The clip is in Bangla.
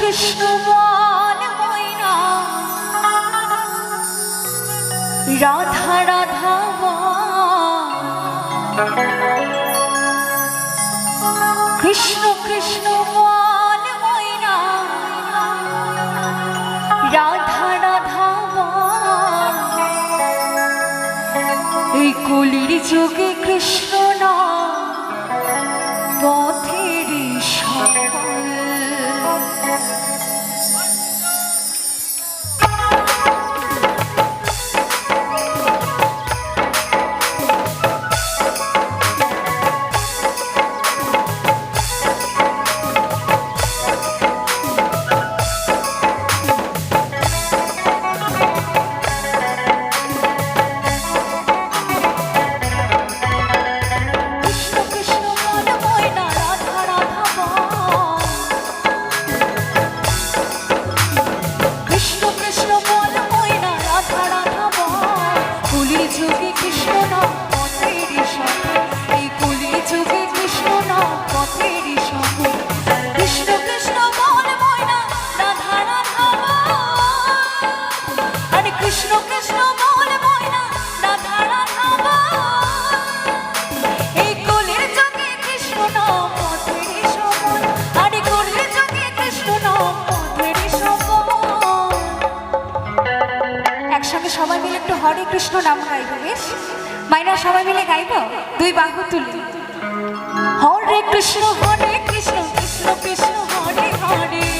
কৃষ্ণ মন ময়না রাধা রাধা কৃষ্ণ কৃষ্ণ মন ময়না রাধা রাধা এই কলির যুগে কৃষ্ণ না। পথ to be কৃষ্ণ নাম গাইব বেশ মাইনা সবাই মিলে গাইব? দুই বাহু তুলি। হরে কৃষ্ণ হরে কৃষ্ণ কৃষ্ণ কৃষ্ণ, হরে হরে।